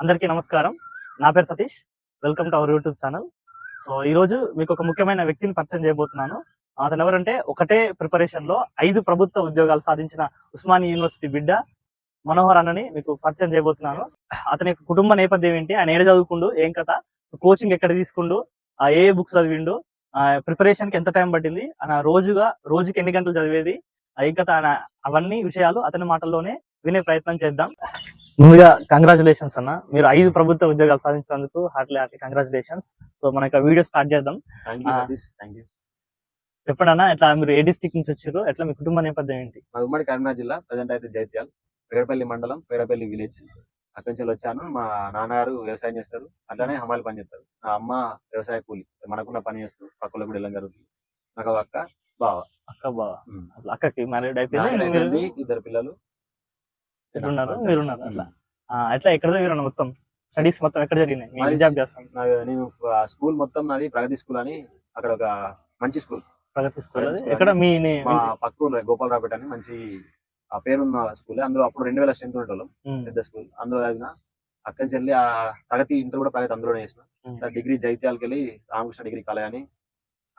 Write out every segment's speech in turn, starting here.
అందరికీ నమస్కారం. నా పేరు Satish. Welcome to our YouTube channel so ఈ రోజు మీకు ఒక ముఖ్యమైన వ్యక్తిని పరిచయం చేయబోతున్నాను. అతను ఎవరంటే ఒకటే ప్రిపరేషన్లో ఐదు ప్రభుత్వ ఉద్యోగాలు సాధించిన ఉస్మానియా యూనివర్సిటీ బిడ్డ మనోహర్ అన్నని మీకు పరిచయం చేయబోతున్నాను. అతని యొక్క కుటుంబ నేపథ్యం ఏంటి? ఆయన ఏడ చదువుకుండు? ఏం కథ? కోచింగ్ ఎక్కడ తీసుకుండు? ఆ ఏ బుక్స్ చదివిండు? ఆ ప్రిపరేషన్కి ఎంత టైం పట్టింది? ఆయన రోజుగా రోజుకి ఎన్ని గంటలు చదివేది? ఆ ఏం కథ? ఆయన అవన్నీ విషయాలు అతని మాటల్లోనే వినే ప్రయత్నం చేద్దాం. ముందుగా కంగ్రాచులేషన్స్ అన్న. మీరు ఐదు ప్రభుత్వ ఉద్యోగాలు సాధించినందుకు హార్ట్లీ హార్ట్లీ కంగ్రాచులేషన్స్ సో మనకి వీడియో స్టార్ట్ చేద్దాం. చెప్పండి అన్న ఎట్లా మీరు ఏ డిస్ట్రిక్ట్ నుంచి వచ్చారు? ఎట్లా మీ కుటుంబ నేపథ్యం ఏంటి? మా ఉమ్మడి కరీంనగర్ జిల్లా ప్రజెంట్ అయితే జైత్యాల్. పేడపల్లి మండలం పేడపల్లి విలేజ్ అక్కడి నుంచి వచ్చాను. మా నాన్నగారు వ్యవసాయం చేస్తారు. అట్లానే హమాలి పని చేస్తారు. నా అమ్మ వ్యవసాయ కూలి. మనకున్న పని చేస్తూ పక్కలో కూడా వెళ్ళడం జరుగుతుంది నాకు అక్క బావ. అక్క బావ. అక్కకి మ్యారేడ్ అయిపోయింది, ఇద్దరు పిల్లలు. ఎట్లున్నారు మీరున్నారు? అట్లా. ఆ, ఎట్లా ఎక్కడ చదివారు మొత్తం? స్టడీస్ మొత్తం ఎక్కడ జరిగినాయి? మీ మాది- జాబ్ చేస్తాం. నేను స్కూల్ మొత్తం నాది ప్రగతి స్కూల్ అని అక్కడ ఒక మంచి స్కూల్. ప్రగతి స్కూల్ ఎక్కడ మీ పక్క ఊర్లో గోపాలరావుపేట అని మంచి ఆ పేరున్న స్కూల్. అందులో అప్పుడు రెండు వేల స్ట్రెంత్ ఉండేవాళ్ళం పెద్ద స్కూల్. అందులో చదివిన అక్కడి నుంచి వెళ్ళి ఆ ప్రగతి ఇంటర్ కూడా ప్రగతి అందులోనే చేసిన. డిగ్రీ జైత్యాలకి వెళ్ళి రామకృష్ణ డిగ్రీ కాలేజ్ అని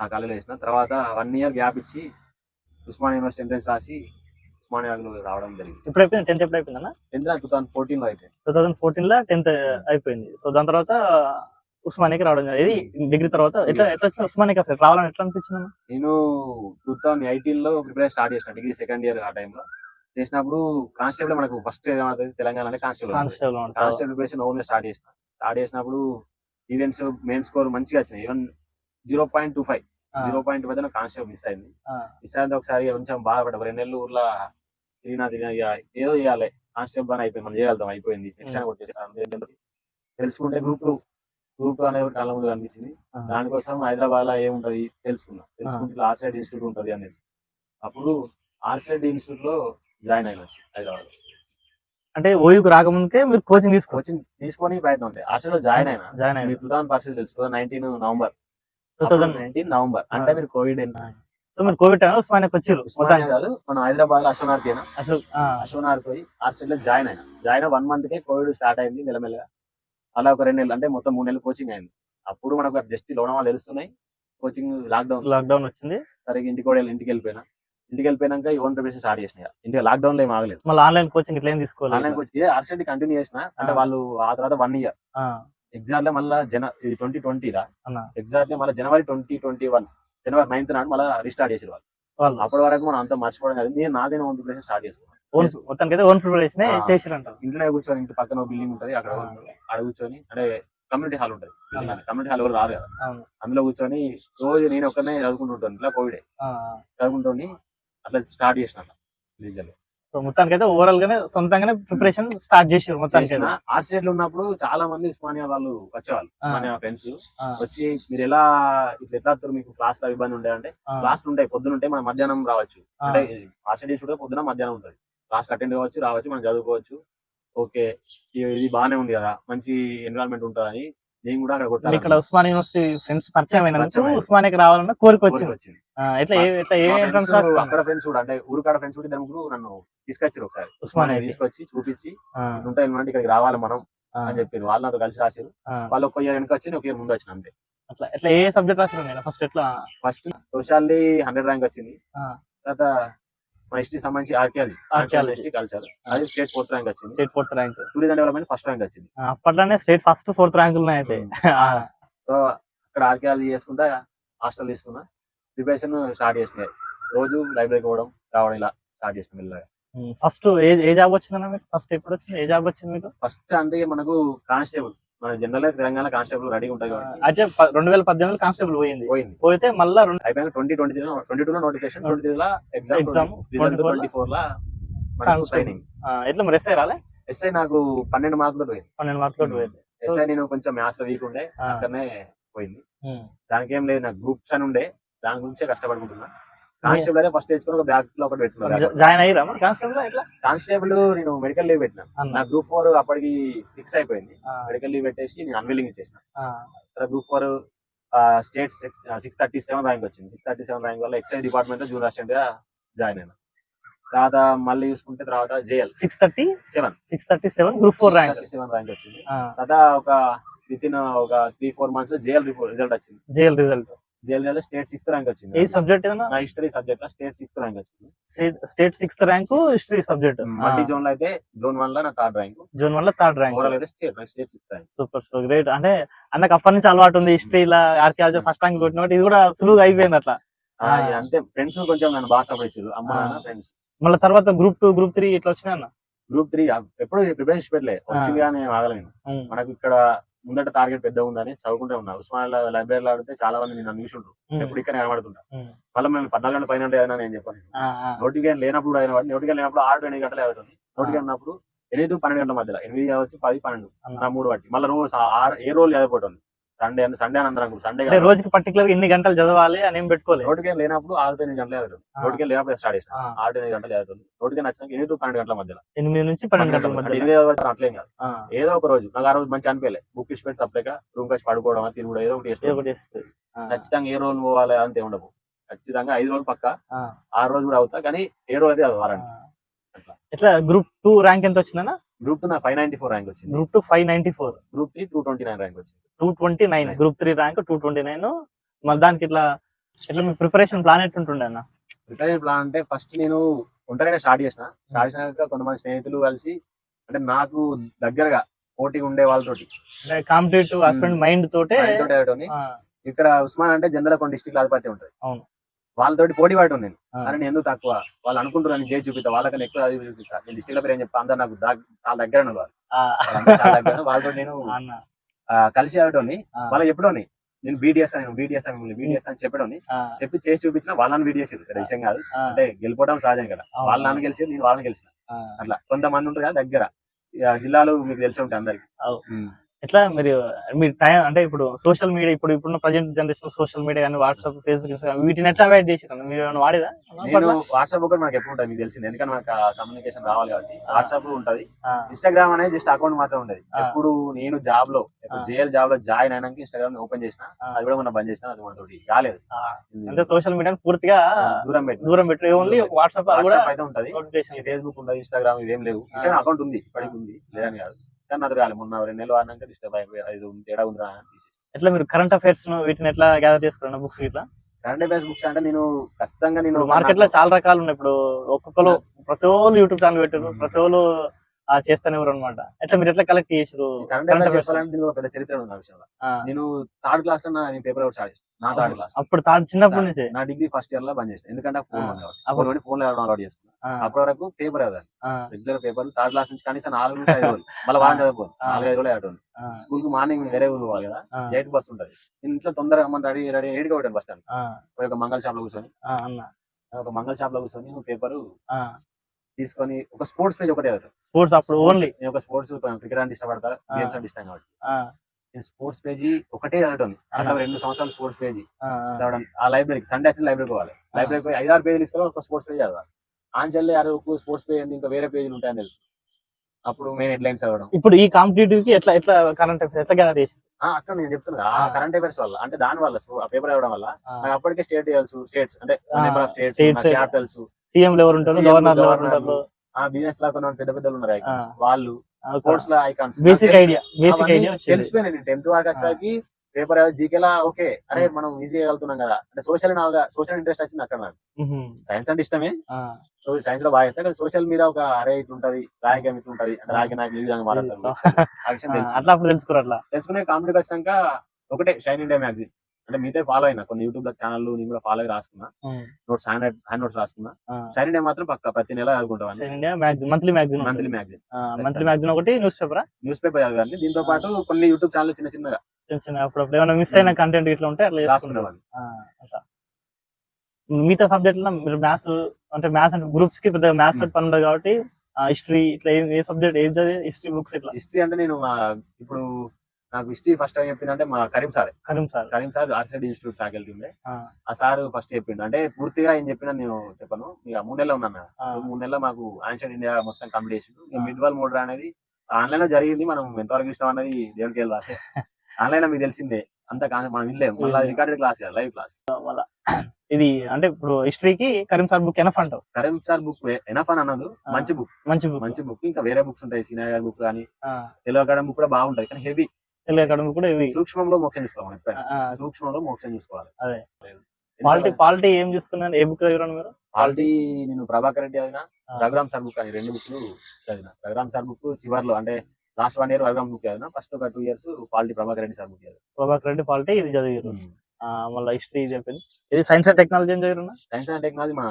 ఆ కాలేజీలో చేసిన. తర్వాత వన్ ఇయర్ గ్యాప్ ఇచ్చి ఉస్మాన్ యూనివర్సిటీ ఎంట్రెన్స్ రాసి ఉస్మానియాలో రావడం జరిగింది. ఎప్పుడు అయిపోయింది టెన్త్ ఎప్పుడు అయిపోయింది అన్న టెన్త్ టూ థౌసండ్ ఫోర్టీన్లో అయితే. టూ థౌసండ్ ఫోర్టీన్లో టెన్త్ అయిపోయింది. సో దాని తర్వాత ఉస్మానియాకి రావడం జరిగింది. ఇది డిగ్రీ తర్వాత ఎట్లా ఎట్లా వచ్చిన ఉస్మానియాకి అసలు? రావాలని ఎట్లా అనిపించింది? నేను టూ థౌసండ్ ఎయిటీన్లో ప్రిపేర్ స్టార్ట్ చేసిన డిగ్రీ సెకండ్ ఇయర్ ఆ టైంలో. చేసినప్పుడు కానిస్టేబుల్ మనకు ఫస్ట్ ఏమవుతుంది Telangana constable constable. Constable preparation own start చేసిన. స్టార్ట్ చేసినప్పుడు ఈవెంట్స్ మెయిన్ స్కోర్ మంచిగా వచ్చినాయి. Even zero point two five zero point పైన కానిస్టేబుల్ మిస్ అయింది. మిస్ అయింది ఒకసారి కొంచెం బాధపడ్డా. రెండు నెలలు ఊర్లో తిరిగినా తిరిగినా ఏదో చేయాలి. కానిస్టేబుల్ అని అయిపోయింది. మనం చేయగలుగుతాం. అయిపోయింది. నెక్స్ట్ టైం కొట్టేస్తాం తెలుసుకుంటే గ్రూప్ టూ గ్రూప్ టూ అనేది కళ్ళ ముందు కనిపించింది. దానికోసం హైదరాబాద్లో ఏముంటది? తెలుసుకున్నా. తెలుసుకుంటే ఆర్సైడ్ ఇన్స్టిట్యూట్ ఉంటది అనేది అప్పుడు ఆర్సైడ్ ఇన్స్టిట్యూట్లో జాయిన్ అయినా హైదరాబాద్ అంటే ఓయూకు రాకముందుకే మీరు కోచింగ్ తీసుకో కోచింగ్ తీసుకొని ప్రయత్నం ఉంటాయి ఆర్సైడ్లో జాయిన్ అయినా. జాయిన్ టూ థౌసండ్ పరిస్థితి తెలుసు nineteen November. Two thousand nineteen November. అంటే మీరు కోవిడ్ సో మీరు కోవిడ్ టైంలో ఉస్మానియాకి వచ్చారు ఉస్మానియా కాదు మనం హైదరాబాద్లో అశోనార్ అసలు ఆ, అశోనార్ పోయి ఆర్సైడ్లో జాయిన్ అయినా. జాయిన్ వన్ మంత్ కే కోవిడ్ స్టార్ట్ అయింది మెల్లమెల్లగా అలా ఒక రెండు నెలలు అంటే మొత్తం మూడు నెలలు కోచింగ్ అయింది. అప్పుడు మనకు జస్ట్ లోనవాళ్ళు తెలుస్తున్నాయి కోచింగ్ లాక్డౌన్ లాక్డౌన్ వచ్చింది. సరే ఇంటికి కూడా ఇంటికి వెళ్ళిపోయినా. ఇంటికి వెళ్ళిపోయినాక ఈ ఓన్ ప్రిపరేషన్ స్టార్ట్ చేసిన ఇంటికి లాక్డౌన్లో ఏం ఆగలేదు. మళ్ళీ ఆన్లైన్ కోచింగ్ ఇట్లా ఏం తీసుకోవాలి ఆన్లైన్ కోచింగ్ ఇదే ఆర్సైడ్ కంటిన్యూ చేసిన అంటే. వాళ్ళు ఆ తర్వాత వన్ ఇయర్ ఎగ్జామ్లో మళ్ళీ జన ఇది ట్వంటీ ట్వంటీ రా అన్న. ఎగ్జామ్లో మళ్ళీ జనవరి ట్వంటీ ట్వంటీ వన్ జనవరి నైన్త్ నాడు మళ్ళీ రీస్టార్ట్ చేసారు వాళ్ళు. వాళ్ళు అప్పటి వరకు మనం అంతా మర్చిపోవడం జరిగింది నేను నాదైన ఓన్ ప్రిపరేషన్ స్టార్ట్ చేసుకున్నాను ఓన్ మొత్తానికి అయితే ఓన్ ప్రిపరేషన్ ఆ. చేసిరంట ఇంట్లోనే కూర్చొని ఇంటి పక్కన బిల్డింగ్ ఉంటది అక్కడ. అక్కడ కూర్చొని అంటే కమ్యూనిటీ హాల్ ఉంటది. కమ్యూనిటీ హాల్ ఎవరు రారు కదా. అందులో కూర్చొని రోజు నేను ఒక్కనే చదువుకుంటుంటాను ఇట్లా కోవిడ్ చదువుకుంటుండి అట్లా స్టార్ట్ చేసిన రిలీజన్ సో మొత్తానికి అయితే ఓవరాల్ గానే సొంతంగానే ప్రిపరేషన్ స్టార్ట్ చేసారు మొత్తానికి. ఆర్సైడ్లో ఉన్నప్పుడు చాలా మంది ఉస్మానియా వాళ్ళు వచ్చేవాళ్ళు ఉస్మానియా ఫ్రెండ్స్ వచ్చి మీరు ఎలా ఇట్లా ఎట్లా మీకు క్లాస్లో ఇబ్బంది ఉండే అంటే క్లాస్ ఉంటాయి పొద్దున ఉంటాయి మనం మధ్యాహ్నం రావచ్చు. అంటే ఆర్సైడ్ ఇన్స్టిట్యూట్ పొద్దున మధ్యాహ్నం ఉంటుంది. క్లాస్ అటెండ్ కావచ్చు రావచ్చు మనం చదువుకోవచ్చు. ఓకే ఇది ఇది బాగానే ఉంది కదా మంచి ఎన్విరాన్మెంట్ ఉంటుందని నేను కూడా అక్కడ ఇక్కడ ఉస్మానియా యూనివర్సిటీ ఫ్రెండ్స్ పరిచయం అయినందుకు. ఉస్మానియాకి రావాలన్న కోరిక వచ్చింది. ఎట్లా ఏ ఎంట్రన్స్ అక్కడ ఫ్రెండ్స్ కూడా అంటే ఊరు కాడ ఫ్రెండ్స్ కూడా ముగ్గురు నన్ను తీసుకొచ్చారు ఒకసారి. ఉస్మానియాకి. తీసుకొచ్చి చూపించి ఉంటాయి అంటే ఇక్కడికి రావాలి మనం అని చెప్పారు వాళ్ళు నాతో కలిసి రాశారు వాళ్ళు ఒక ఇయర్ వెనక వచ్చి ఒక ఇయర్ ముందు వచ్చిన అంతే. అట్లా ఎట్లా ఏ సబ్జెక్ట్ రాసారు నేను ఫస్ట్ ఎట్లా? ఫస్ట్ సోషాలజీ హండ్రెడ్ ర్యాంక్ వచ్చింది. తర్వాత మన హిస్టరీ సంబంధించి ఆర్కియాలజీ కల్చర్ అది స్టేట్ ఫోర్త్ ర్యాంక్ వచ్చింది. State fourth rank tourism development first rank వచ్చింది. అప్పట్లోనే స్టేట్ ఫస్ట్ ఫోర్త్ ర్యాంకులు ఉన్నాయి అయితే. సో అక్కడ ఆర్కియాలజీ చేసుకుంటా హాస్టల్ తీసుకున్నా. ప్రిపరేషన్ స్టార్ట్ చేసినాయి రోజు లైబ్రరీకి పోవడం రావడం ఇలా స్టార్ట్ చేసిన ఫస్ట్ ఏ ఏ జాబ్ వచ్చిందన్న మీకు? ఫస్ట్ ఎప్పుడు వచ్చింది? ఏ జాబ్ వచ్చింది మీకు? ఫస్ట్ అంటే మనకు కానిస్టేబుల్. మన జనరల్ తెలంగాణ కానిస్టేబుల్ రెడీ ఉంటుంది అయితే రెండు వేల పద్దెనిమిది కానిస్టేబుల్ పోయింది. పోయింది. పోతే మళ్ళా రెండు అయిపోయిన twenty twenty three twenty two లో నోటిఫికేషన్ ట్వంటీ త్రీ లో ఎగ్జామ్ 24 ట్వంటీ ఫోర్లో. ట్రైనింగ్ ఎట్లా మరి ఎస్ఐ రాలే? ఎస్ఐ నాకు పన్నెండు మార్కులు పోయింది. పన్నెండు మార్కులు Hmm. పోయింది. ఎస్ఐ నేను కొంచెం మ్యాథ్స్లో వీక్ ఉండే అక్కడనే పోయింది. ఉమ్. దానికి ఏం లేదు నాకు గ్రూప్స్ అని ఉండే దాని గురించే కష్టపడుకుంటున్నా. కానిస్టేబుల్ అయితే ఫస్ట్ తెచ్చుకొని ఒక బ్యాగ్లో ఒకటి జా- పెట్టుకున్నా జాయిన్ అయ్యారా కానిస్టేబుల్ ఎట్లా? కానిస్టేబుల్ నేను మెడికల్ లీవ్ పెట్టినా నా గ్రూప్ ఫోర్ అప్పటికి ఫిక్స్ అయిపోయింది. మెడికల్ లీవ్ పెట్టేసి నేను ఆ, తర్వాత group four state six six thirty seven rank వచ్చింది. సిక్స్ థర్టీ సెవెన్ ర్యాంక్ వల్ల ఎక్సైజ్ డిపార్ట్మెంట్లో జూనియర్ అసిస్టెంట్గా జాయిన్ అయినా. తర్వాత మళ్ళీ చూసుకుంటే తర్వాత JL six thirty seven six thirty seven group four rank seven rank వచ్చింది. తర్వాత ఒక విత్ ఇన్ ఒక త్రీ ఫోర్ మంత్స్లో జేఎల్ రిజల్ట్ వచ్చింది. జేఎల్ రిజల్ట్ జేఎల్లో స్టేట్ సిక్స్త్ ర్యాంక్ వచ్చింది. ఏ సబ్జెక్ట్ నా హిస్టరీ సబ్జెక్ట్లో స్టేట్ సిక్స్త్ ర్యాంక్ వచ్చింది. State sixth rank history subject. Multi జోన్లో అయితే జోన్ వన్లో నా థర్డ్ ర్యాంక్. జూన్ వల్ల థర్డ్ ర్యాంక్. ఓవరాల్ అయితే state state sixth rank. Super super great. అంటే అన్నకు అప్పటి నుంచి అలవాటు ఉంది హిస్టరీలో ఆర్కియాలజీ ఫస్ట్ ర్యాంక్ కొట్టినట్టు ఇది కూడా సులువుగా అయిపోయింది అట్లా. అంతే ఫ్రెండ్స్ కొంచెం నన్ను బాగా సపోర్ట్ ఇచ్చారు అమ్మ. నాన్న ఫ్రెండ్స్ మళ్ళీ తర్వాత గ్రూప్ టూ గ్రూప్ త్రీ ఇట్లా వచ్చినాయి అన్న? గ్రూప్ త్రీ ఎప్పుడు ప్రిపరేషన్ పెట్టలే. వచ్చింది కానీ ఆగలేను మనకు ఇక్కడ ముందట టార్గెట్ పెద్ద ఉందని చదువుకుంటే ఉన్నా. ఉస్మాన్ లైబ్రరీలో ఆడితే చాలా మంది నన్ను చూసుంటారు ఉమ్, ఎప్పుడు ఇక్కడ కనబడుతుంటా మళ్ళీ మేము పద్నాలుగు గంటల పైన అయినా నేను చెప్పాను. నోటిఫికేషన్ లేనప్పుడు అయిన వాడు నోటిఫికేషన్ లేనప్పుడు ఆరు ఎనిమిది గంటలు అవుతుంది. నోటిఫికేషన్ ఉన్నప్పుడు ఎనిమిది పన్నెండు గంటల మధ్యలో. ఎనిమిది కావచ్చు పది పన్నెండు. నా మూడు బట్టి మళ్ళీ రోజు ఆరు ఏ రోజు చదివిపోతుంది సండే అని సండే అని అందరం సండే అంటే రోజుకి పర్టికులర్ ఇన్ని గంటలు చదవాలి అని ఏం పెట్టుకోలేదు. నోటిఫికేషన్ లేనప్పుడు ఆరు టు ఎనిమిది గంటలు చదువుతుంది. నోటిఫికేషన్ లేనప్పుడు స్టార్ట్ చేస్తాను ఆ, ఆరు టు ఎనిమిది గంటలు చదువుతుంది నోటిఫికేషన్ వచ్చినాక ఎనిమిది టు పన్నెండు గంటల మధ్యలో. ఎనిమిది నుంచి పన్నెండు గంటల మధ్య ఎనిమిది వరకు అట్లేం కాదు. ఏదో ఒక రోజు. నాకు ఆ రోజు మంచి అనిపించలే. బుక్ ఇచ్చి పెట్టి సప్లైగా రూమ్ వచ్చి పడుకోవడం తిరుగుడు ఏదో ఒకటి చేస్తాం ఖచ్చితంగా ఏ రోజు పోవాలి అంతే ఉండవు ఖచ్చితంగా ఐదు రోజులు పక్క. ఆరు రోజులు కూడా అవుతా. కానీ ఏడు రోజు అయితే అది. వారండి. ఎట్లా? గ్రూప్ టూ ర్యాంక్ ఎంత వచ్చిందన్న? గ్రూప్ టూ నా ఫైవ్ నైన్టీ ఫోర్ ర్యాంక్ వచ్చింది. Group two five ninety four. Group three two twenty nine rank వచ్చింది. Two twenty nine. Group three rank two twenty nine. మళ్ళీ దానికి ఇట్లా ఇట్లా మీ ప్రిపరేషన్ ప్లాన్ ఎట్టుంటుండే అన్న? రిటైర్ ప్లాన్ అంటే ఫస్ట్ నేను ఒంటరిగా స్టార్ట్ చేసిన. స్టార్ట్ చేసినాక కొంతమంది స్నేహితులు కలిసి అంటే నాకు దగ్గరగా పోటీ ఉండే వాళ్ళతోటి. అంటే కాంపిటేటివ్ హస్బెండ్ మైండ్ తోటే ఇక్కడ ఉస్మాన్ అంటే జనరల్ కొన్ని డిస్ట్రిక్ట్ ఆధిపత్యం ఉంటుంది. అవును. వాళ్ళతోటి పోటీ పడటం నేను కానీ ఎందుకు తక్కువ? వాళ్ళు అనుకుంటున్నాను చేసి చూపిస్తా. వాళ్ళకన్నా ఎక్కువ అది చూపిస్తా. నేను డిస్ట్రిక్ట్ పేరు ఏం చెప్తా అందరు నాకు చాలా దగ్గర వాళ్ళు. వాళ్ళతో నేను కలిసి ఆడటం ఆ, వాళ్ళకి చెప్పడం నేను బీట్ చేస్తాను నేను బీట్ చేస్తాను మిమ్మల్ని బీట్ చేస్తాను చెప్పడం చెప్పి చేసి చూపించిన వాళ్ళని బీట్ చేసేది. ఇక్కడ విషయం కాదు. అంటే గెలిపోవడం సహజం కదా. వాళ్ళ నాన్న గెలిచి నేను వాళ్ళని గెలిచిన. అట్లా. కొంతమంది ఉంటారు కదా దగ్గర. జిల్లాలు మీకు తెలిసి ఉంటాయి అందరికి. ఎట్లా మీరు మీరు టైం అంటే ఇప్పుడు సోషల్ మీడియా ఇప్పుడు ఇప్పుడున్న ప్రజెంట్ జనరేషన్ సోషల్ మీడియా కానీ వాట్సాప్ ఫేస్బుక్ ఇన్స్టాగ్రామ్ వీటిని ఎట్లా అవాయిడ్ చేసినారు మీరు ఏమైనా వాడేదా నేను వాట్సాప్ ఒకటి మనకి ఎప్పుడు ఉంటుంది మీకు తెలిసింది. ఎందుకంటే మనకు కమ్యూనికేషన్ రావాలి కాబట్టి. వాట్సాప్ ఉంటది. ఇన్స్టాగ్రామ్ అనేది జస్ట్ అకౌంట్ మాత్రం ఉండదు ఆ. ఎప్పుడు నేను జాబ్లో. జేఎల్ జాబ్లో జాయిన్ అయినాక ఇన్స్టాగ్రామ్ ఓపెన్ చేసిన. అది కూడా మనం బంద్ చేసిన అది మనతోటి కాలేదు అంటే సోషల్ మీడియాని పూర్తిగా దూరం పెట్టి దూరం పెట్టి ఓన్లీ వాట్సాప్ అయితే ఉంటది. ఫేస్బుక్ ఉండదు ఇన్స్టాగ్రామ్ ఇవేం లేవు. ఇన్స్టాగ్రామ్ అకౌంట్ ఉంది ఇప్పటికి ఉంది. లేదని కాదు. కానీ అది మొన్న రెండు నెలలు వాడినాక డిస్టర్బ్ అయిపోయి. ఉంది, తేడా ఉందిరా అని తీసేసి. ఎట్లా మీరు కరెంట్ అఫైర్స్ వీటిని ఎట్లా గ్యాదర్ చేసుకున్నారు? బుక్స్ ఇట్లా కరెంట్ అఫైర్స్ బుక్స్ అంటే నేను ఖచ్చితంగా నేను మార్కెట్లో చాలా రకాలు ఉన్నాయి. ఇప్పుడు ఒక్కొక్కరు ప్రతి ఒళ్ళు యూట్యూబ్ ఛానల్ పెట్టారు ప్రతి ఒళ్ళు ఆ చేస్తానే అనమాట. ఎట్లా మీరు ఎట్లా కలెక్ట్ చేసారు పెద్ద చరిత్ర ఉంది విషయంలో. నేను థర్డ్ క్లాస్లో నేను పేపర్ అవుట్ స్టార్ట్ నా థర్డ్ క్లాస్ అప్పుడు తా- చిన్నప్పటి నుంచి? నా డిగ్రీ ఫస్ట్ ఇయర్లో బంద్ చేసిన ఎందుకంటే ఫోన్ కాబట్టి అప్పుడు ఫోన్లో అలవాటు చేసుకున్నా. అప్పటి వరకు పేపర్ చదవాలి. రెగ్యులర్ పేపర్ థర్డ్ క్లాస్ నుంచి కనీసం నాలుగు నుంచి ఐదు రోజులు. మళ్ళీ వారం చదువుకోను. నాలుగు ఐదు రోజులు ఆ, స్కూల్కి మార్నింగ్ వేరే ఊరు పోవాలి కదా. ఎయిట్ బస్ ఉంటుంది. నేను ఇంట్లో తొందరగా మన రెడీ రెడీ ఎయిట్ కొట్టాను బస్ స్టాండ్ ఒక మంగళ షాప్లో కూర్చొని. ఒక మంగళ షాప్లో కూర్చొని పేపర్ తీసుకొని ఒక స్పోర్ట్స్ పేజ్ ఒకటే. స్పోర్ట్స్ అప్పుడు ఓన్లీ? నేను ఒక స్పోర్ట్స్ క్రికెట్ అంటే ఇష్టపడతా. గేమ్స్ అంటే ఇష్టం కాబట్టి. నేను స్పోర్ట్స్ పేజీ ఒకటే చదవటం. అట్లా రెండు సంవత్సరాలు స్పోర్ట్స్ పేజీ చదవడం. ఆ లైబ్రరీకి సండే వచ్చిన లైబ్రరీకి పోవాలి. లైబ్రరీకి పోయి ఐదారు పేజీలు తీసుకోవాలి ఒక స్పోర్ట్స్ పేజ్ చదవాలి. ఆంచెల్లి అరే ఒక స్పోర్ట్స్ పేజ్ ఇంకా వేరే పేజీలు ఉంటాయని తెలుసు. అప్పుడు మేము హెడ్లైన్స్ చదవడం. ఇప్పుడు ఈ కాంపిటేటివ్కి ఎట్లా ఎట్లా కరెంట్ అఫైర్స్ ఎట్లా గ్యాదర్ చేసి ఆ, అక్కడ నేను చెప్తున్నా. ఆ. కరెంట్ అఫైర్స్ వల్ల అంటే దాని వల్ల ఆ పేపర్ చదవడం వల్ల నాకు అప్పటికే స్టేట్ తెలుసు స్టేట్స్ అంటే number of states. Capitals CM ఎవరు ఉంటారు CM, గవర్నర్ ఎవరు ఉంటారు. ఆ బిజినెస్ లా కొన్ని పెద్ద పెద్దలు ఉన్నారు. వాళ్ళు స్పోర్ట్స్లో icons basic idea basic idea వచ్చింది. తెలిసిపోయినాయి నేను టెన్త్ వరకు వచ్చేసరికి పేపర్ జీకేలా ఓకే అరే మనం ఈజీ చేయగలుగుతున్నాం కదా. అంటే సోషల్ సోషల్ ఇంట్రెస్ట్ వచ్చింది అక్కడ నాకు. సైన్స్ అంటే ఇష్టమే. సో సైన్స్లో బాగా చేస్తా. కానీ సోషల్ మీద ఒక అరే ఇట్లుంటది రాజకీయం ఇట్లుంటది అంటే రాజకీయ నాయకులు ఈ విధంగా మాట్లాడతారు. అట్లా అట్లా. తెలుసుకునే కామెడీకి వచ్చినాక ఒకటే షైన్ ఇండియా మ్యాగజైన్ అంటే మీతో ఫాలో అయినా కొన్ని యూట్యూబ్లో ఛానల్ నేను కూడా ఫాలో అయి రాసుకున్నా. నోట్స్ హ్యాండ్ హ్యాండ్ నోట్స్ రాసుకున్నా. ఇండియా మాత్రం పక్క ప్రతి నెల చదువుకుంటాం sign India magazine monthly magazine monthly magazine. Monthly magazine ఒకటి న్యూస్ పేపర్ న్యూస్ పేపర్ చదివాన్ని దీంతో పాటు కొన్ని యూట్యూబ్ ఛానల్ చిన్న చిన్నగా. చిన్న చిన్న అప్పుడప్పుడు ఏమైనా మిస్ అయిన కంటెంట్ ఇట్లా ఉంటే అట్లా అట్లా. మిగతా సబ్జెక్ట్లో మీరు మ్యాథ్స్ అంటే మ్యాథ్స్ అంటే గ్రూప్స్కి పెద్ద మ్యాథ్స్. పని ఉండదు కాబట్టి హిస్టరీ ఇట్లా ఏ- సబ్జెక్ట్ ఏం చదివి హిస్టరీ బుక్స్ ఇట్లా. హిస్టరీ అంటే నేను ఇప్పుడు నాకు హిస్టరీ ఫస్ట్ టైం చెప్పిందంటే మా Karim sir. Karim sir. Karim sir RCD institute faculty ఉండే. ఆ, సార్ ఫస్ట్ చెప్పిండు. అంటే పూర్తిగా ఏం చెప్పినా నేను చెప్పను. ఇక మూడు నెలలు ఉన్నాను ఆ. సో మూడు నెలలు మాకు ఆన్షియన్ ఇండియా మొత్తం కంప్లీట్ చేసిండు. మిడ్ వాల్ మోడర్ అనేది ఆన్లైన్లో జరిగింది. మనం ఎంతవరకు ఇష్టం అనేది దేవునికి వెళ్ళాలి ఆన్లైన్లో మీకు తెలిసిందే. అంత మనం వినలేము. మళ్ళీ. రికార్డెడ్ క్లాస్ కదా లైవ్ క్లాస్. ఇది అంటే ఇప్పుడు హిస్టరీకి కరీం సార్ బుక్ ఎనఫ్ అంటావు? కరీం సార్ బుక్ ఎనఫ్ అని అన్నది. మంచి బుక్ మంచి బుక్ మంచి బుక్ ఇంకా వేరే బుక్స్ ఉంటాయి. సీనియర్ గారి బుక్ కానీ తెలుగు అకాడమీ బుక్ కూడా బాగుంటది. కానీ హెవీ తెలుగు అకాడమీ కూడా ఇవి. సూక్ష్మంలో మోక్షం చూసుకోవాలి సూక్ష్మంలో మోక్షం చూసుకోవాలి అదే. పాలిటీ పాలిటీ ఏం చూసుకున్నాను ఏ బుక్ దగ్గర మీరు? పాలిటీ నేను ప్రభాకర్ రెడ్డి చదివిన. రఘురామ్ సార్ బుక్ అని రెండు బుక్లు చదివిన. రఘురామ్ సార్ బుక్ చివర్లో అంటే last one year Raghuram book చదివిన ఫస్ట్ ఒక two years polity Prabhakar Reddy sir book చదివిన. ప్రభాకర్ రెడ్డి పాలిటీ ఇది చదివారు మళ్ళీ హిస్టరీ చెప్పింది. ఇది సైన్స్ అండ్ టెక్నాలజీ ఏం చదివారు సైన్స్ అండ్ టెక్నాలజీ మన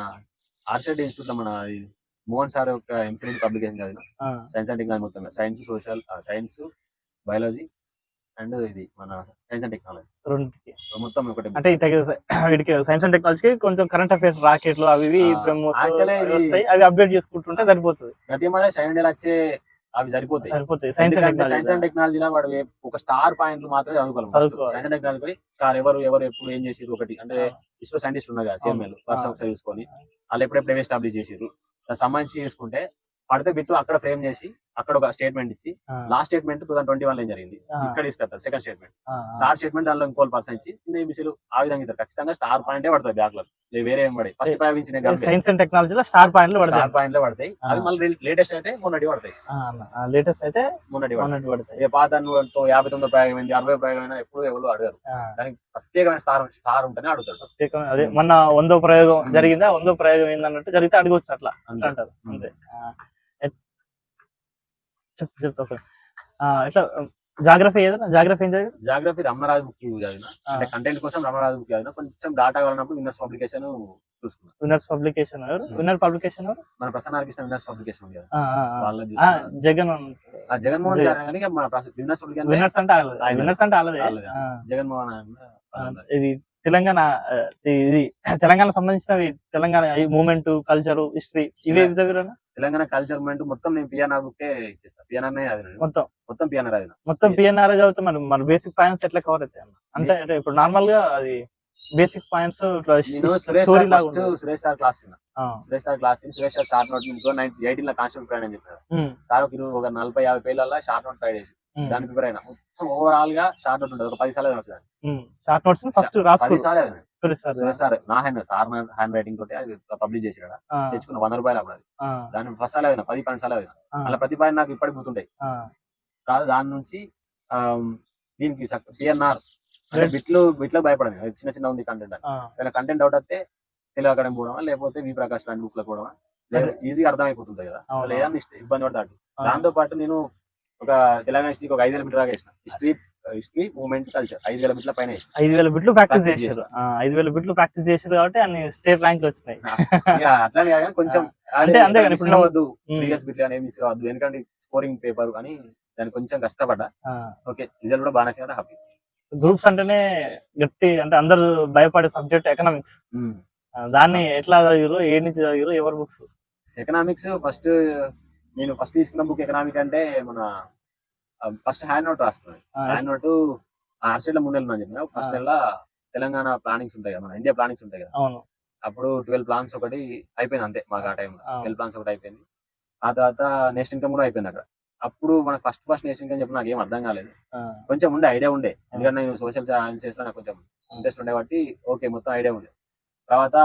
ఆర్షడ్ ఇన్స్టిట్యూట్లో మన మోహన్ సార్ యొక్క ఎంసీడీ పబ్లికేషన్ చదివిన. సైన్స్ అండ్ టెక్నాలజీ మొత్తం science social science biology and ఇది మన సైన్స్ అండ్ టెక్నాలజీ రెండుకి మొత్తం ఒకటి అంటే వీటికి సైన్స్ అండ్ టెక్నాలజీకి కొంచెం కరెంట్ అఫైర్స్ రాకెట్లు అవి ఇవి వస్తాయి. అవి అప్డేట్ చేసుకుంటుంటే సరిపోతుంది. ప్రతి మన సైన్ వచ్చే అవి సరిపోతాయి. సరిపోతాయి. Science and science and technology టెక్నాలజీలో వాడు ఒక స్టార్ పాయింట్లు మాత్రమే చదువుకోవాలి. సైన్స్ అండ్ టెక్నాలజీ స్టార్ ఎవరు ఎవరు ఎప్పుడు ఏం చేసిరు ఒకటి. అంటే ఇస్రో సైంటిస్ట్ ఉన్నారు కదా చైర్మన్. వర్షం ఒకసారి చూసుకొని వాళ్ళు ఎప్పుడెప్పుడు ఏమి ఎస్టాబ్లిష్ చేసిరు దానికి సంబంధించి చేసుకుంటే పడితే బిట్టు అక్కడ ఫ్రేమ్ చేసి అక్కడ ఒక స్టేట్మెంట్ ఇచ్చి last statement two thousand twenty వన్లో జరిగింది? ఇక్కడ తీసుకెళ్తారు సెకండ్ స్టేట్మెంట్ థర్డ్ స్టేట్మెంట్ దానిలో ఇంకో పర్సన్ ఇచ్చి ఏబిసీలు ఆ విధంగా ఇస్తారు ఖచ్చితంగా స్టార్ పాయింటే పడతాయి బ్యాక్లో వేరే ఏం పడాయి. ఫస్ట్ ప్రయోగించిన సైన్స్ అండ్ టెక్నాలజీలో స్టార్ పాయింట్లు పడతాయి. స్టార్ పాయింట్లే పడతాయి. అవి. మళ్ళీ లేటెస్ట్ అయితే మొన్నటి పడతాయి. లేటెస్ట్ అయితే మొన్నటి పడతాయి. మొన్నటి పడతాయి. ఏ పాత యాభై తొమ్మిది ప్రయోగం ఏంటి అరవై ప్రయోగం అయినా ఎప్పుడు ఎవరు అడగారు. దానికి ప్రత్యేకమైన స్టార్ స్టార్ ఉంటేనే అడుగుతాడు ప్రత్యేకమైన- అదే మొన్న వందో ప్రయోగం జరిగిందా? వందో ప్రయోగం ఏందన్నట్టు జరిగితే అడగొచ్చు అట్లా. అంతే. అంటారు. అంతే. చెప్పు. చెప్పు ఒక ఇట్లా జాగ్రఫీ ఏదైనా? జాగ్రఫీ ఏం చదివారు జాగ్రఫీ రమణరాజు బుక్ చదివిన. అంటే కంటెంట్ కోసం రమణరాజు బుక్ చదివిన. కొంచెం డాటా కావాలన్నప్పుడు విన్నర్స్ పబ్లికేషన్ చూసుకున్నాను విన్నర్స్ పబ్లికేషన్ ఎవరు? విన్నర్ పబ్లికేషన్ ఎవరు? మన ప్రసన్న కృష్ణ విన్నర్స్ పబ్లికేషన్ ఉంది కదా. వాళ్ళ జగన్ ఆ. జగన్మోహన్. గారు మన విన్నర్స్ పబ్లికేషన్ విన్నర్స్ అంటే. విన్నర్స్ అంటే జగన్మోహన్ ఇది తెలంగాణ ఇది తెలంగాణ సంబంధించినవి తెలంగాణ మూమెంట్ కల్చర్ హిస్టరీ ఇవే చదివారు తెలంగాణ కల్చర్ మూమెంట్ మొత్తం నేను పిఎన్ఆర్ బుక్కే ఇచ్చేస్తాను పిఎన్ఆర్ చదివిన మొత్తం? మొత్తం పిఎన్ఆర్ చదివిన మొత్తం పిఎన్ఆర్ చదివితే మరి? మన బేసిక్ పాయింట్స్ ఎట్లా కవర్ అవుతాయి అన్న? అంటే ఇప్పుడు నార్మల్గా అది basic points Suresh story sir లాగా. సురేష్ సార్ క్లాస్ విన్నా. Suresh sir class Suresh sir short note ఇంకో నైన్టీ ఎయిటీన్లో కాన్స్టెంట్ ప్రయాణం అని చెప్పారు సార్ ఒక ఇరవై ఒక నలభై యాభై పేర్లలో షార్ట్ నోట్ ట్రై చేసి దాని ప్రిపేర్ అయినా. మొత్తం ఓవరాల్గా షార్ట్ నోట్ ఉంటుంది. ఒక పది సార్లు వచ్చింది. షార్ట్ నోట్స్ ఫస్ట్ పది సార్లు. సురేష్ సార్ సార్ నా హ్యాండ్ సార్ హ్యాండ్ రైటింగ్ తోటి అది పబ్లిష్ ఆ, తెచ్చుకున్న వంద రూపాయలు అప్పుడు అది. దాన్ని ఫస్ట్ సార్లు చదివిన పది పన్నెండు సార్లు ఆ, అలా ప్రతి పాయింట్ నాకు ఇప్పటికి గుర్తుంటాయి. కాదు దాని నుంచి దీనికి పిఎన్ఆర్ అంటే. బిట్లు బిట్లకు భయపడను. చిన్న చిన్న ఉంది కంటెంట్ ఏదైనా కంటెంట్ అవుట్ వస్తే తెలుగు అకాడమీ పోవడమా? లేకపోతే వి ప్రకాష్ లాంటి బుక్లో పోవడమా ఈజీగా అర్థమైపోతుంది కదా. లేదా ఇబ్బంది పడతాడు. దాంతో పాటు నేను ఒక తెలంగాణ హిస్టరీకి ఒక ఐదు వేల మీటర్ దాకా వేసిన. History history moment culture. ఐదు వేల మీటర్ల పైన ఐదు వేల బిట్లు ప్రాక్టీస్ చేశారు. ఐదు వేల బిట్లు ప్రాక్టీస్ చేశారు కాబట్టి అన్ని స్టేట్ ర్యాంక్ వచ్చినాయి. అట్లానే కాదు కానీ కొంచెం అంటే అంతే కానీ ఉమ్, ప్రీవియస్ కానీ మిస్ కావద్దు. ఎందుకంటే స్కోరింగ్ పేపర్ అని దానికి కొంచెం కష్టపడ్డా. ఓకే రిజల్ట్ కూడా బాగా నచ్చిన హ్యాపీ. గ్రూప్స్ అంటేనే గట్టి అంటే అందరు భయపడే సబ్జెక్ట్ ఎకనామిక్స్. దాన్ని ఎట్లా చదివారు ఏ నుంచి చదివారు ఎవరు బుక్స్ ఎకనామిక్స్ ఫస్ట్ నేను ఫస్ట్ తీసుకున్న బుక్ ఎకనామిక్ అంటే మన ఫస్ట్ హ్యాండ్ నోట్ రాసుకున్నాను హ్యాండ్ నోట్ ఆర్సెట్లో మూడు నెలలు అని చెప్పిన. ఫస్ట్. నెల తెలంగాణ ప్లానింగ్స్ ఉంటాయి కదా మన ఇండియా ప్లానింగ్స్ ఉంటాయి కదా. అవును. అప్పుడు ట్వెల్వ్ ప్లాన్స్ ఒకటి అయిపోయింది అంతే మాకు ఆ టైంలో. ట్వెల్వ్ ప్లాన్స్ ఒకటి అయిపోయింది. ఆ తర్వాత నెక్స్ట్ ఇన్కమ్ కూడా అయిపోయింది అక్కడ. అప్పుడు మన ఫస్ట్ ఫస్ట్ నెక్స్ట్ ఇన్కమ్ చెప్పి నాకు ఏం అర్థం కాలేదు. కొంచెం ఉండే ఐడియా ఉండే. ఎందుకంటే నేను సోషల్ సైన్సెస్లో నాకు కొంచెం ఇంట్రెస్ట్ ఉండే కాబట్టి ఓకే మొత్తం ఐడియా ఉండే. తర్వాత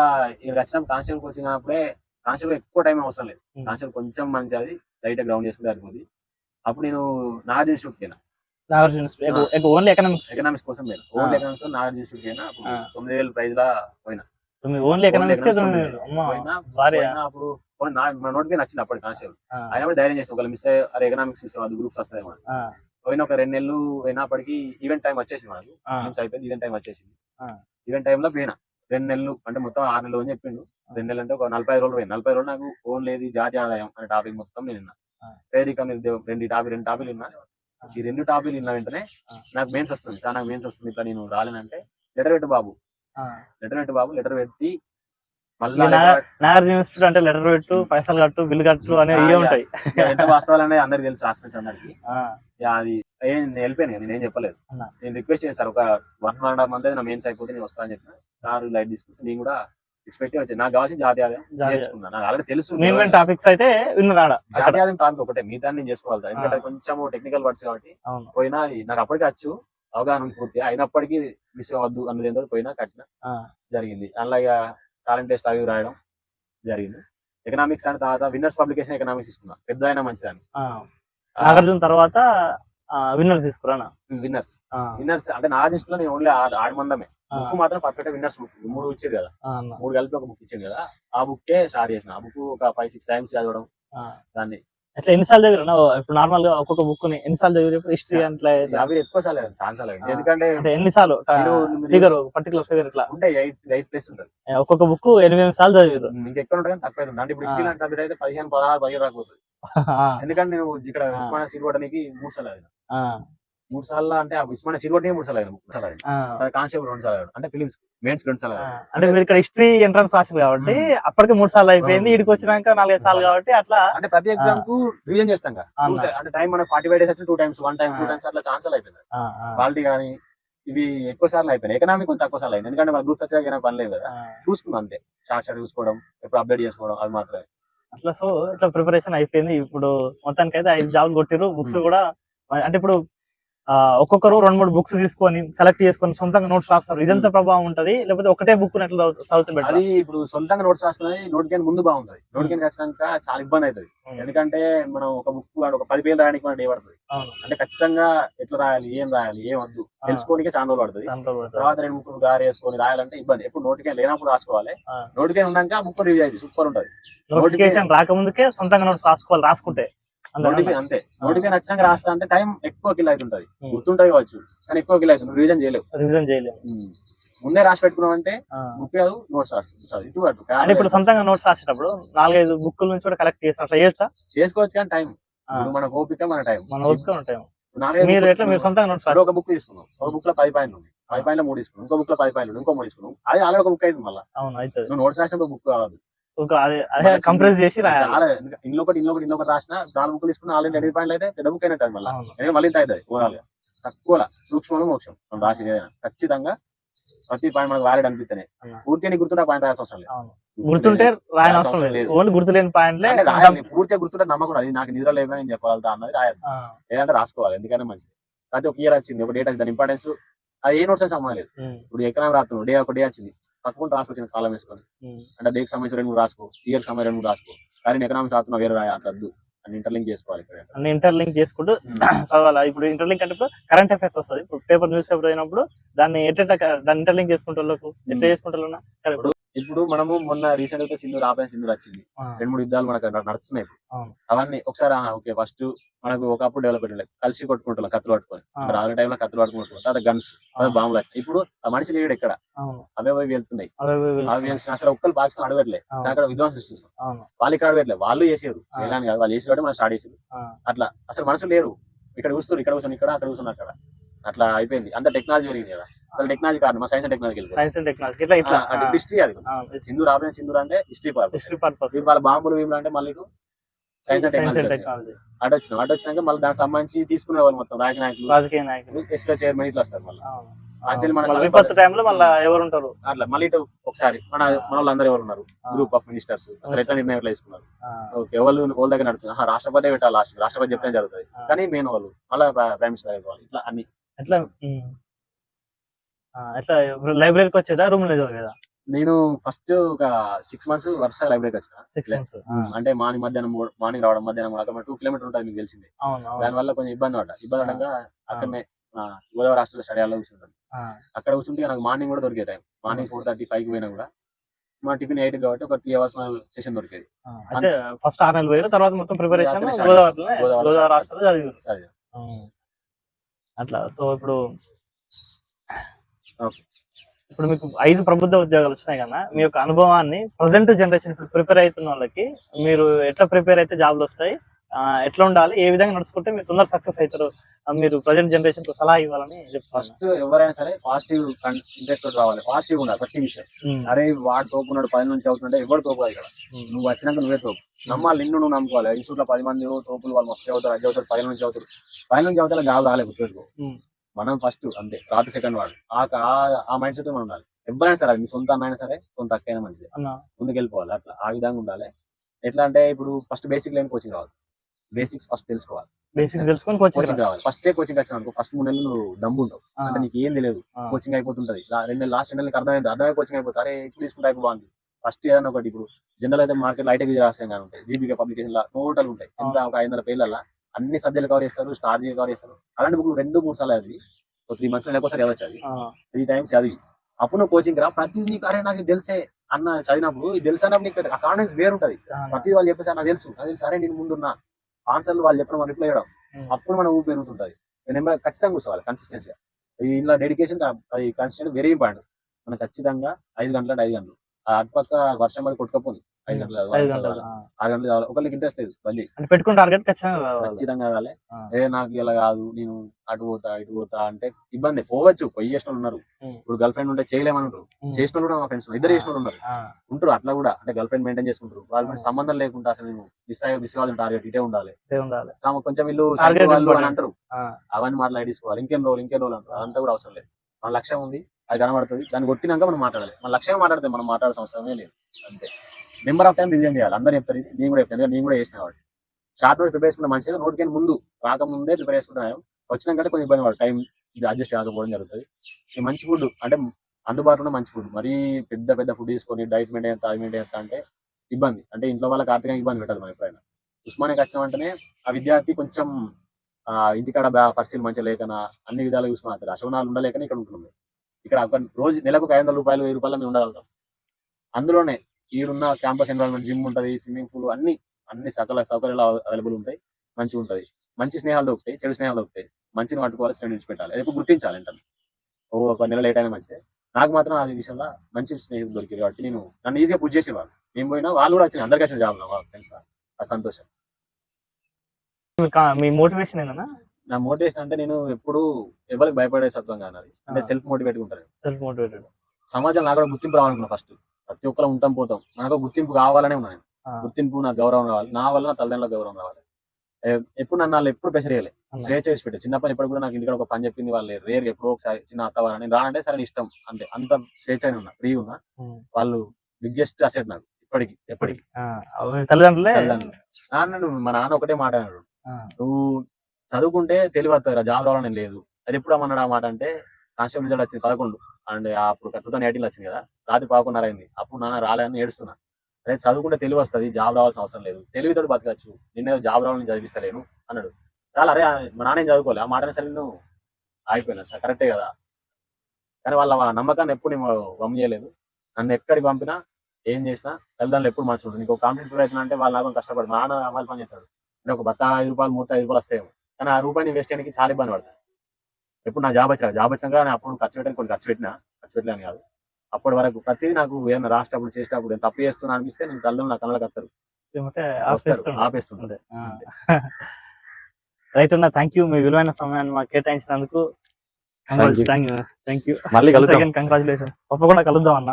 ఇక్కడ వచ్చిన కాన్స్టేబుల్ కోచింగ్ అప్పుడే కాన్స్టేబుల్ ఎక్కువ టైం అవసరం లేదు. కాన్స్టేబుల్ కొంచెం మంచి అది లైట్ గ్రౌండ్ చేసుకుంటే సరిపోతుంది అప్పుడు నేను నాగార్జున ఇన్స్టిట్యూట్ పోయినా. Nagarjuna only economics. ఎకనామిక్స్ కోసం పోయినా. ఓన్లీ. ఎకనామిక్స్ నాగార్జున ఇన్స్టిట్యూట్ పోయినా. అప్పుడు. తొమ్మిది వేల ప్రైజ్ లా పోయినా ఓన్లీ ఎకనామిక్స్ అప్పుడు నా నోటికి నచ్చింది అప్పుడు కాన్స్టేబుల్. అయినా కూడా ధైర్యం చేసిన ఒకవేళ మిస్ అరే ఎకనామిక్స్ మిస్ అవ్వదు గ్రూప్స్ వస్తాయేమో పోయిన ఒక రెండు నెలలు అయినప్పటికీ ఈవెంట్ టైం వచ్చేసింది మనకు అయిపోయింది ఈవెంట్ టైం వచ్చేసింది. ఈవెంట్ టైంలో పోయినా. రెండు నెలలు అంటే మొత్తం ఆరు నెలలు అని చెప్పిండు. రెండు నెలలు అంటే ఒక నలభై రోజులు పోయినా నలభై రోజులు నాకు ఓన్ లేదు జాతీయ ఆదాయం అనే టాపిక్ మొత్తం నేను విన్నా. నిరుద్యోగం రెండు టాపిక్ రెండు టాపిక్లు విన్నా. ఈ రెండు టాపిక్లు విన్న వెంటనే. నాకు మెయిన్స్ వస్తుంది. సార్ నాకు మెయిన్స్ వస్తుంది. ఇట్లా నేను రాలేనంటే లెటర్ పెట్టు బాబు. లెటర్ పెట్టు బాబు లెటర్ పెట్టి నాగార్జున ఇన్స్టిట్యూట్ అంటే లెటర్ పెట్టు పైసలు కట్టు బిల్ కట్టు అనేవి ఇవే. ఉంటాయి. ఎంత వాస్తవాలు అనేది అందరికి తెలుసు హాస్పిటల్స్ అందరికి. అది ఏం నేను వెళ్ళిపోయాను నేను ఏం చెప్పలేదు. నేను రిక్వెస్ట్ చేశాను సార్ ఒక one one and half month నా మెయిన్స్ అయిపోతే నేను వస్తాను చెప్పిన. సార్ లైట్ తీసుకుంటే నేను కూడా ఎక్స్పెక్ట్ వచ్చాను నాకు కావాల్సిన జాతీయ- నేర్చుకున్నా నాకు ఆల్రెడీ తెలుసు టాపిక్స్ అయితే విన్నరాడ అక్కడ. జాతీయ ఆదాయం టాపిక్ ఒకటే. మిగతా నేను చేసుకోవాలి ఎందుకంటే. కొంచెం టెక్నికల్ వర్డ్స్ కాబట్టి పోయినా నాకు అప్పటికే వచ్చు అవగాహన పూర్తి అయినప్పటికీ మిస్ అవ్వద్దు అన్నది ఏంటో పోయినా కట్టిన జరిగింది. ఇక టాలెంట్ టెస్ట్ అవి రాయడం జరిగింది. ఎకనామిక్స్ అండ్ తర్వాత విన్నర్స్ పబ్లికేషన్ ఎకనామిక్స్ తీసుకున్నా. పెద్ద అయినా మంచిదని. నాగార్జున తర్వాత విన్నర్ తీసుకురానా విన్నర్స్ విన్నర్స్ అంటే నా దృష్టిలో నేను ఓన్లీ ఆడి మందమే. బుక్ మాత్రం పర్ఫెక్ట్ విన్నర్స్ బుక్. మూడు ఇచ్చారు కదా. మూడు కలిపి ఒక బుక్ ఇచ్చింది కదా. ఆ బుక్కే స్టార్ట్ చేసిన. ఆ బుక్ ఒక ఫైవ్ సిక్స్ టైమ్స్ చదవడం. దాన్ని ఎట్లా ఎన్నిసార్లు చదివినా ఇప్పుడు నార్మల్గా ఒక్కొక్క బుక్ని ఎన్నిసార్లు చదివి హిస్టరీ అట్లా? అవి ఎక్కువ సార్లు ఛాన్స్. ఎందుకంటే ఎన్నిసార్లు? ఫిగర్ పర్టికులర్ ఫిగర్ ఇట్లా. ఉంటే ఎయిట్ ఎయిట్ ప్లస్ ఉంటుంది. ఒక్కొక్క బుక్ ఎనిమిది సార్లు చదివారు. ఇంకా ఎక్కువ ఉంటుంది తక్కువ ఉంటుంది అంటే ఇప్పుడు హిస్టరీ. లాంటి సబ్జెక్ట్ అయితే పదిహేను పదహారు పదిహేను రాకపోతుంది ఎందుకంటే నేను ఇక్కడ. ఉస్మానియా సీట్ కొట్టడానికి మూడు సార్లు మూడు సార్లు అంటే ఆ ఉస్మానియా సీట్ కొట్టి మూడు సార్లు మూడు సార్లు కానిస్టేబుల్ రెండు సార్లు అంటే ఫిలిమ్స్ మెయిన్స్ రెండు సార్లు అంటే మీరు ఇక్కడ హిస్టరీ ఎంట్రన్స్ రాసింది కాబట్టి అప్పటికి మూడు సార్లు అయిపోయింది. ఇడికి వచ్చినాక నాలుగైదు సార్లు కాబట్టి అట్లా అంటే ప్రతి ఎగ్జామ్కు రివిజన్ చేస్తాం అంటే టైం మనకు forty five days two times one time two. Times అట్లా ఛాన్స్ అయిపోయింది క్వాలిటీ కానీ ఇవి ఎక్కువ సార్లు అయిపోయినాయి. ఎకనామిక్ కొంచెం తక్కువ సార్లు అయింది. ఎందుకంటే మన గ్రూప్ వచ్చాక ఏమైనా పని లేదు కదా. చూసుకున్నాం అంతే. షార్ట్ షార్ట్ చూసుకోవడం ఎప్పుడు అప్డేట్ చేసుకోవడం అది మాత్రమే. అట్లా సో ఇట్లా ప్రిపరేషన్ అయిపోయింది. ఇప్పుడు మొత్తానికి అయితే ఐదు జాబ్లు కొట్టిరు బుక్స్ కూడా అంటే ఇప్పుడు ఒక్కొక్కరు రెండు మూడు బుక్స్ తీసుకొని కలెక్ట్ చేసుకొని సొంతంగా నోట్స్ రాస్తారు. ఇదంతా ప్రభావం ఉంటది. లేకపోతే ఒకటే బుక్ ఎట్లా చదువుతూ అది ఇప్పుడు సొంతంగా నోట్స్ రాసుకున్నది నోటికి ముందు బాగుంటది. నోటికి ఖచ్చితంగా చాలా ఇబ్బంది అవుతుంది. ఎందుకంటే మనం ఒక బుక్ ఒక పది పేర్లు రాయడానికి మనకి పడుతుంది. అంటే ఖచ్చితంగా ఎట్లా రాయాలి ఏం రాయాలి ఏం వద్దు. ఆ. తెలుసుకోనికే చాలా రోజులు పడుతుంది. తర్వాత రెండు బుక్లు గారి వేసుకొని రాయాలంటే ఇబ్బంది. ఎప్పుడు నోటికే లేనప్పుడు రాసుకోవాలి. ఆ. నోటికే ఉన్నాక బుక్ రివ్యూ అయింది సూపర్ ఉంటది. నోటిఫికేషన్ రాకముందుకే సొంతంగా నోట్స్ రాసుకోవాలి రాసుకుంటే. అంతే. నోటిఫికేషన్ వచ్చినాక రాస్తా అంటే టైం ఎక్కువ కిల్ అవుతుంటది. ఉమ్. గుర్తుంటది కావచ్చు. కానీ ఎక్కువ కిల్ అవుతుంది. రివిజన్ చేయలేవు. రివిజన్ చేయలేము. ఉమ్. ముందే రాసి పెట్టుకున్నాం అంటే. బుక్ కాదు నోట్స్ రాసుకోవచ్చు ఇటు అటు. అంటే ఇప్పుడు సొంతంగా నోట్స్ రాసేటప్పుడు నాలుగైదు బుక్కుల నుంచి కూడా కలెక్ట్ చేస్తాం. చేయొచ్చా? చేసుకోవచ్చు కానీ టైం. మన ఓపిక మన టైం. మన ఓపిక ఉంటాయి. నాలుగైదు మీరు ఎట్లా మీరు సొంతంగా నోట్స్ రాసి ఒక బుక్ తీసుకున్నాం. ఒక బుక్లో పది పాయింట్లు ఉంది పది పాయింట్లు మూడు తీసుకున్నాం. ఇంకో బుక్లో పది పాయింట్లు ఇంకో మూడు తీసుకున్నాం. అది ఆల్రెడీ ఒక బుక్ అయింది మళ్ళీ. అవును నువ్వు నోట్స్ రాసినప్పుడు బుక్ కావాలి ఒక అదే కంప్రెస్ చేసి రాయాలి. చాలా ఇంట్లో ఒకటి ఇంట్లో ఒకటి ఇంట్లో ఒకటి రాసిన నాలుగు బుక్ తీసుకున్నా ఆల్రెడీ ఎనిమిది పాయింట్లు అయితే పెద్ద బుక్ అయినట్టు అది మళ్ళీ. ఎందుకంటే మళ్ళీ అవుతుంది ఓవరాల్గా తక్కువ సూక్ష్మం మోక్షం మనం రాసేది ఏదైనా. ఖచ్చితంగా ప్రతి పాయింట్ మనకు అనిపిస్తేనే. అన్న. పూర్తిగా నీకు గుర్తుంటే పాయింట్ రాయాల్సిన అవసరం లేదు. గుర్తుంటే రాయని అవసరం లేదు. ఓన్లీ గుర్తులేని పాయింట్లే రాయాలి. పూర్తిగా గుర్తుంటే నమ్మకం అది నాకు నిద్ర లేదని నేను చెప్పగలుగుతా అన్నది రాయాలి. ఏదంటే రాసుకోవాలి. ఎందుకంటే మంచిది. ప్రతి ఒక ఇయర్ వచ్చింది. ఒక డేట్ వచ్చింది. దాని ఇంపార్టెన్స్ అది ఏ నోట్స్ సంబంధం లేదు. ఇప్పుడు ఎకనామీ రాస్తున్నావు. డే ఒక డే వచ్చింది. తప్పకుండా రాసుకొచ్చిన కాలం వేసుకొని. అంటే డేకి సంబంధించిన రెండు మూడు రాసుకో ఇయర్ సంబంధించిన రెండు రాసుకో. కానీ ఎకనామిక్స్ రాస్తున్నా వేరే రాయ అట్లద్దు అని ఇంటర్లింక్ చేసుకోవాలి ఇక్కడ. అన్ని ఇంటర్లింక్ చేసుకుంటూ చదవాలి. ఇప్పుడు ఇంటర్లింక్ అంటే ఇప్పుడు కరెంట్ అఫైర్స్ వస్తుంది. ఇప్పుడు పేపర్ న్యూస్ పేపర్ అయినప్పుడు దాన్ని ఎట్లా దాన్ని ఇంటర్లింక్ చేసుకుంటే వాళ్ళకు ఎట్లా చేసుకుంటారు ఇప్పుడు మనము మొన్న రీసెంట్గా సింధు ఆపరేషన్ సింధు వచ్చింది రెండు మూడు యుద్ధాలు మనకు నడ- నడుస్తున్నాయి. అవన్నీ ఒకసారి ఓకే ఫస్ట్ మనకు ఒకప్పుడు డెవలప్ అయ్యలేదు కలిసి కొట్టుకుంటున్నాం కత్తులు పట్టుకొని. రాత్రి టైంలో కత్తులు పట్టుకుంటున్నాం తర్వాత గన్స్ బాంబులు వచ్చినాయి ఇప్పుడు ఆ మనిషి లేడు ఎక్కడ? అవే పోయి వెళ్తున్నాయి. అవే. వెళ్తున్నా అసలు ఒక్కరు పాకిస్తాన్ అడగట్లే. అవును. అక్కడ విధ్వంసం సృష్టిస్తాం వాళ్ళు ఇక్కడ అడగట్లేదు వాళ్ళు చేసారు. ఆ. చేయడానికి కాదు. వాళ్ళు చేసి మనం స్టార్ట్ చేసారు ఆ, అట్లా. అసలు మనుషులు లేరు. ఇక్కడ కూర్చున్నారు ఇక్కడ కూర్చొని ఇక్కడ అక్కడ కూర్చున్నారు అక్కడ. అట్లా అయిపోయింది. అంత టెక్నాలజీ పెరిగింది కదా. అసలు టెక్నాలజీ కాదు మా science and technology science and technology ఇట్లా ఇట్లా. అంటే హిస్టరీ అది. సింధూర్ ఆపరేషన్ సింధూర్ అంటే హిస్టరీ పర్పస్ హిస్టరీ పర్పస్ వాళ్ళ బాంబులు వీములు అంటే మళ్ళీ సైన్స్ అండ్ టెక్నాలజీ అటు వచ్చినాం అటు వచ్చినాక మళ్ళీ దానికి సంబంధించి తీసుకునే వాళ్ళు మొత్తం రాజకీయ నాయకులు. రాజకీయ నాయకులు. ఎస్లో చైర్మన్ ఇట్లా వస్తారు మళ్ళీ. Actually మన విపత్తు టైంలో మళ్ళీ ఎవరు ఉంటారు? అట్లా మళ్ళీ ఇటు ఒకసారి మన మన వాళ్ళందరూ ఎవరు ఉన్నారు? గ్రూప్ ఆఫ్ మినిస్టర్స్ అసలు ఎట్లా నిర్ణయం ఎట్లా తీసుకున్నారు? ఓకే ఎవరు వాళ్ళ దగ్గర నడుతుంది రాష్ట్రపతి పెట్టాలి? లాస్ట్ రాష్ట్రపతి చెప్తే జరుగుతుంది. కానీ మెయిన్ వాళ్ళు మళ్ళీ ప్రైమ్ మినిస్టర్. ఇట్లా అన్ని. ఎట్లా లైబ్రరీకి వచ్చేదా రూమ్లో చదివేదా? నేను ఫస్ట్ ఒక సిక్స్ మంత్స్ వరుసగా లైబ్రరీకి వచ్చిన సిక్స్ మంత్స్ అంటే మార్నింగ్ మధ్యాహ్నం మార్నింగ్ రావడం మధ్యాహ్నం అక్కడ టూ కిలోమీటర్ ఉంటుంది మీకు తెలిసింది. అవును అవును. దాని వల్ల కొంచెం ఇబ్బంది పడ్డా. ఇబ్బంది పడగా అక్కడనే గోదావరి హాస్టల్ స్టడీ హాల్లో కూర్చుంటాను. అక్కడ కూర్చుంటే నాకు మార్నింగ్ కూడా దొరికే టైం. మార్నింగ్ ఫోర్ థర్టీ ఫైవ్కి పోయినా కూడా. మా టిఫిన్ ఎయిట్ కాబట్టి ఒక త్రీ అవర్స్ సెషన్ దొరికేది. ఫస్ట్ ఆరు నెలలు పోయారు తర్వాత మొత్తం preparation Godavari Godavari start hostel చదివారు చదివా. ఉమ్. అట్లా సో ఇప్పుడు. ఇప్పుడు మీకు ఐదు ప్రభుత్వ ఉద్యోగాలు వచ్చినాయి కదా మీ యొక్క అనుభవాన్ని ప్రజెంట్ జనరేషన్ ఇప్పుడు ప్రిపేర్ అవుతున్న వాళ్ళకి మీరు ఎట్లా ప్రిపేర్ అయితే జాబ్లు వస్తాయి ఎట్లా ఉండాలి? ఏ విధంగా నడుచుకుంటే మీరు తొందర సక్సెస్ అవుతారు? మీరు ప్రజెంట్ జనరేషన్కు సలహా ఇవ్వాలని ఫస్ట్ ఎవరైనా సరే పాజిటివ్ ఇంట్రెస్ట్ రావాలి. పాజిటివ్ ఉండాలి ప్రతి విషయం. అరే వాడు తోపున్నాడు పది నుంచి అవుతుంటే ఎవరు తోపు ఇక్కడ? నువ్వు వచ్చినాక నువ్వే తోపు. నమ్మాలి నిన్ను నువ్వు నమ్ముకోవాలి. ఇన్స్టిట్యూట్లో పది మంది తోపులు వాళ్ళు మస్తు చదువుతారు అది చదువుతారు పది నుంచి చదువుతారు. పది నుంచి చదువుతారు జాబ్ రాలేదు గుర్తుపెట్టుకో. ఉమ్. మనం ఫస్ట్ అంతే రాత్రి సెకండ్ వాడు. ఆ మైండ్ సెట్ మనం ఉండాలి. ఎవరైనా సరే అది మీ సొంత అన్నైనా సరే సొంత అక్కైనా మంచిది. ముందుకు వెళ్ళిపోవాలి అట్లా. ఆ విధంగా ఉండాలి. ఎట్లా అంటే ఇప్పుడు ఫస్ట్ బేసిక్ లైన్ కోచింగ్ రావాలి బేసిక్స్ ఫస్ట్ తెలుసుకోవాలి. బేసిక్స్ తెలుసుకొని కోచింగ్ కావాలి. ఫస్ట్ కోచింగ్ వచ్చిన అనుకో ఫస్ట్ మూడు నెలలు దమ్ము ఉంటావు అంటే నీకు ఏం తెలియదు. కోచింగ్ అయిపోతుంటది. లా- రెండు నెలలు లాస్ట్ నెలలకి అర్థమైంది. అర్థమై కోచింగ్ అయిపోతుంది. అరే ఇప్పుడు తీసుకుంటే బాగుంది. ఫస్ట్ ఏదైనా ఒకటి ఇప్పుడు జనరల్ అయితే మార్కెట్ ఐటీ విజయ రాష్ట్రం కానీ ఉంటాయి. జీబీకే పబ్లికేషన్ టోటల్ ఉంటాయి. ఎంత ఒక ఐదు వందల పేర్ల అన్ని సబ్జెక్టులు కవర్ చేస్తారు. స్టార్ జీ కవర్ చేస్తారు. అలాంటి బుక్ రెండు మూడు సార్లు అది ఒక త్రీ మంత్స్ నెలకోసారి చదవచ్చు అది త్రీ టైమ్స్ చదివి. అప్పుడు నువ్వు కోచింగ్ రా. ప్రతి నీకు అరే నాకు తెలిసే అన్న చదివినప్పుడు ఇది తెలుసు అన్నప్పుడు నీకు ఆ కాన్ఫిడెన్స్ వేరుంటది. ప్రతి వాళ్ళు చెప్పేసి నాకు తెలుసు. నాకు తెలుసు. సరే నేను ముందున్నా. ఆన్సర్లు వాళ్ళు చెప్పడం మనం రిప్లై చేయడం అప్పుడు మన ఊపి పెరుగుతుంటది. నెంబర్ ఖచ్చితంగా కూర్చోవాలి కన్సిస్టెన్సీ ఇలా డెడికేషన్ అది కన్సిస్టెంట్ వెరీ ఇంపార్టెంట్ మనం ఖచ్చితంగా ఐదు గంటలు ఐదు గంటలు. ఆ అటుపక్క వర్షం పడి కొట్టుకపోయింది ఐదు గంటలు ఐదు. గంటలు. ఆరు గంటలు ఒకరికి ఇంట్రెస్ట్ లేదు బండి అంటే పెట్టుకున్న టార్గెట్ ఖచ్చితంగా కావాలి. ఖచ్చితంగా కావాలి. ఆ. ఏ నాకు ఇలా కాదు నేను అటు పోతా ఇటు పోతా అంటే ఇబ్బంది. పోవచ్చు పొయ్యి చేసిన వాళ్ళు ఉన్నారు. ఇప్పుడు గర్ల్ ఫ్రెండ్ ఉంటే చేయలేమన్నారు ఉం. చేసిన వాళ్ళు కూడా మా ఫ్రెండ్స్ ఇద్దరు చేసిన ఉన్నారు. ఉంటారు అట్లా కూడా. అంటే గర్ల్ ఫ్రెండ్ మెయింటైన్ చేసుకుంటారు. వాళ్ళ. సంబంధం లేకుండా అసలు నేను మిస్ అయ్యే మిస్ కాదు టార్గెట్ ఇటే ఉండాలి. కొంచెం వీళ్ళు అని. అంటారు. అవన్నీ మాట్లాడి తీసుకోవాలి. ఇంకేం రోజులు ఇంకేం రోజులు అంటారు? అదంతా కూడా అవసరం లేదు. మన లక్ష్యం ఉంది అది కనబడుతుంది. దాన్ని కొట్టినాక మనం మాట్లాడాలి. మన లక్ష్యం మాట్లాడితే మనం మాట్లాడాల్సిన అవసరమే లేదు. అంతే. నెంబర్ ఆఫ్ టైం రివిజన్ చేయాలి? అందరూ చెప్తారు ఇది నేను కూడా చెప్తాను నేను కూడా చేసిన వాడు షార్ట్ నోట్ ప్రిపేర్ చేసుకున్న మంచిగా నోటికి ముందు రాకముందే ప్రిపేర్ చేసుకుంటున్నాను వచ్చినాక కొంచెం ఇబ్బంది పడదు టైం ఇది అడ్జస్ట్ కాకపోవడం జరుగుతుంది. ఈ మంచి ఫుడ్ అంటే అందుబాటులో మంచి ఫుడ్ మరీ పెద్ద పెద్ద ఫుడ్ తీసుకొని డైట్ మెయింటైన్ చేస్తా అది మెయింటైన్ చేస్తా అంటే ఇబ్బంది. అంటే ఇంట్లో వాళ్ళకి ఆర్థికంగా ఇబ్బంది పెట్టదు మా ఎప్పుడైనా ఉస్మానియాకి వచ్చిన వెంటనే ఆ విద్యార్థి కొంచెం ఇంటికాడ బా- పరిస్థితులు మంచిగా లేకనా అన్ని విధాలుగా చూసుకున్నారు అశోనాలు ఉండలేకనే ఇక్కడ ఉంటున్నాం ఇక్కడ ఒక రోజు నెలకు ఒక ఐదు వందల రూపాయలు వెయ్యి రూపాయలు మేము ఉండగలుగుతాం. అందులోనే ఈడున్న క్యాంపస్ ఎన్విరాన్మెంట్ జిమ్ ఉంటుంది స్విమ్మింగ్ పూల్ అన్ని అన్ని సకల సౌకర్యాలు అవైలబుల్ ఉంటాయి. మంచిగా ఉంటుంది. మంచి స్నేహాలు దొరుకుతాయి చెడు స్నేహాలు దొరుకుతాయి మంచిని పట్టుకోవాలి చెడు విడిచిపెట్టాలి. అది గుర్తించాలి అంటే ఓ ఒక నెల లేట్ అయినా మంచిదే. నాకు మాత్రం అది విషయంలో మంచి స్నేహితులు దొరికారు కాబట్టి నేను నన్ను ఈజీగా పుష్ చేసేవాళ్ళు నేను పోయినా వాళ్ళు కూడా వచ్చిన అందరికీ వచ్చిన జాబ్ ఫ్రెండ్స్ ఆ సంతోషం. మీ మోటివేషన్ ఏంటన్నా నా మోటివేషన్ అంటే నేను ఎప్పుడు ఎవరికి భయపడే సత్వం కానీ అది అంటే. సెల్ఫ్ మోటివేట్ ఉంటాను సెల్ఫ్ మోటివేటెడ్ సమాజంలో నాకు కూడా గుర్తింపు రావాలనుకున్నా ఫస్ట్ ప్రతి ఒక్కరు ఉంటాం పోతాం. నాకు గుర్తింపు కావాలనే ఉన్నాను గుర్తింపు నాకు గౌరవం రావాలి. నా వల్ల నా తల్లిదండ్రులకు గౌరవం రావాలి. ఎప్పుడు నన్ను వాళ్ళు ఎప్పుడు ప్రెషర్ చేయలే. స్వేచ్ఛ చేసి పెట్టే చిన్న పని ఎప్పుడు కూడా నాకు ఇంటికి ఒక పని చెప్పింది వాళ్ళు రేర్ ఎప్పుడో ఒకసారి చిన్న అత్తవారు నేను రానంటే సరే ఇష్టం అంతే. అంత స్వేచ్ఛ ఉన్నా ఫ్రీ ఉన్నా వాళ్ళు బిగ్గెస్ట్ అసెట్ నాకు ఇప్పటికి ఎప్పటికి. తల్లిదండ్రులే. నాన్న మా నాన్న ఒకటే మాట అన్నాడు. నువ్వు చదువుకుంటే తెలివత్తరా జాబ్ రావాలని లేదు. అది ఎప్పుడు అమ్మన్నాడు ఆ మాట అంటే కానిస్టేబుల్ రిజల్ట్ వచ్చింది పదకొండు. అండ్ అప్పుడు టూ థౌసండ్ వచ్చింది కదా. రాత్రి పదకొండున్నర అయింది. అప్పుడు నాన్న రాలేదని ఏడుస్తున్నా. అదే చదువుకుంటే తెలివి వస్తుంది జాబ్ రావాల్సిన అవసరం లేదు. తెలివితోటి బతకచ్చు. నిన్నే జాబ్ రావాలని చదివిస్తలేను అన్నాడు. చాలా అరే మా నాన్న ఏం చదువుకోలే? ఆ మాటనే సరే నేను ఆగిపోయినా సార్. కరెక్టే కదా. కానీ వాళ్ళ నమ్మకాన్ని ఎప్పుడు నేను వమ్ము చేయలేదు. నన్ను ఎక్కడికి పంపినా ఏం చేసినా తల్లిదండ్రులు ఎప్పుడు మనసు ఉంటుంది నీకు కాంపిటేటివ్ అవుతున్నా అంటే వాళ్ళ లాభం కష్టపడి మా నాన్న అమలు పని చేస్తాడు. అంటే ఒక బత్త ఐదు రూపాయలు మూత ఐదు రూపాయలు వస్తాయేమో. కానీ ఆ రూపాయిని వేస్ట్ చేయడానికి చాలా ఇబ్బంది పడతాయి ఎప్పుడు నా జాబ్ వచ్చా జాబ్ వచ్చాక నేను అప్పుడు ఖర్చు పెట్టడానికి కొన్ని ఖర్చు పెట్టినా. ఖర్చు పెట్టలేను కాదు. అప్పటి వరకు ప్రతిదీ నాకు ఏదైనా రాసేటప్పుడు చేసేటప్పుడు నేను తప్పు చేస్తున్నా అనిపిస్తే నేను తల్లిదండ్రులు నా కళ్ళకి వస్తారు. రైట్ అన్న థ్యాంక్ యూ మీ విలువైన సమయాన్ని మాకు కేటాయించినందుకు. థ్యాంక్ యూ మళ్ళీ కంగ్రాచులేషన్ తప్పకుండా కలుద్దాం అన్న.